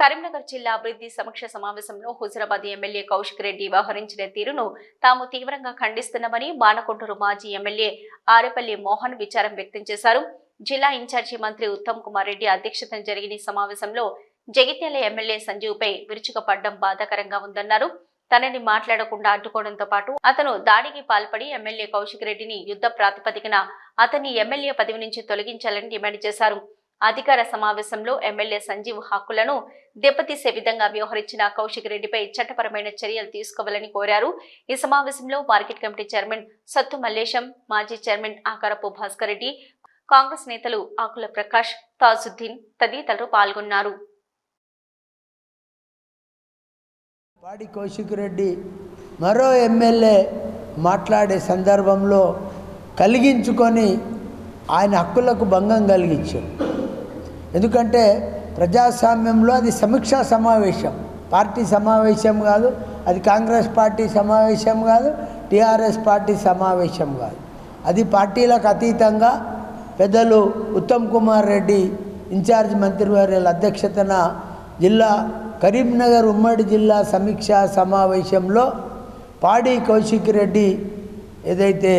కరీంనగర్ జిల్లా అభివృద్ధి సమీక్ష సమావేశంలో హుజరాబాద్ ఎమ్మెల్యే కౌశిక్ రెడ్డి వ్యవహరించిన తీరును తాము తీవ్రంగా ఖండిస్తున్నామని మానకొండూరు మాజీ ఎమ్మెల్యే ఆరేపల్లి మోహన్ విచారం వ్యక్తం చేశారు. జిల్లా ఇన్ఛార్జి మంత్రి ఉత్తమ్ కుమార్ రెడ్డి అధ్యక్షతన జరిగిన సమావేశంలో జగిత్యాల ఎమ్మెల్యే సంజీవ్పై విరుచుకుపడ్డం బాధాకరంగా ఉందన్నారు. తనని మాట్లాడకుండా అడ్డుకోవడంతో పాటు అతను దాడికి పాల్పడి ఎమ్మెల్యే కౌశిక్ రెడ్డిని యుద్ధ ప్రాతిపదికన అతన్ని ఎమ్మెల్యే పదవి నుంచి తొలగించాలని డిమాండ్ చేశారు. అధికార సమావేశంలో ఎమ్మెల్యే సంజీవ్ హక్కులను దెబ్బతీసే విధంగా వ్యవహరించిన కౌశిక్ రెడ్డిపై చట్టపరమైన చర్యలు తీసుకోవాలని కోరారు. ఈ సమావేశంలో market committee chairman Sattu Mallesham మాజీ చైర్మన్ ఆకారపు భాస్కర్ రెడ్డి కాంగ్రెస్ నేతలు ఆకుల ప్రకాష్ తాజుద్దీన్ తదితరులు పాల్గొన్నారు. పాడి కౌశిక్ రెడ్డి మరో ఎమ్మెల్యే మాట్లాడే సందర్భంలో కలిగించుకొని ఆయన హక్కులకు భంగం కలిగించారు. ఎందుకంటే ప్రజాస్వామ్యంలో అది సమీక్షా సమావేశం. పార్టీ సమావేశం కాదు అది కాంగ్రెస్ పార్టీ సమావేశం కాదు టీఆర్ఎస్ పార్టీ సమావేశం కాదు. అది పార్టీలకు అతీతంగా పెద్దలు ఉత్తమ్ కుమార్ రెడ్డి ఇన్ఛార్జ్ మంత్రివర్యుల అధ్యక్షతన జిల్లా కరీంనగర్ ఉమ్మడి జిల్లా సమీక్షా సమావేశంలో పాడి కౌశిక్ రెడ్డి ఏదైతే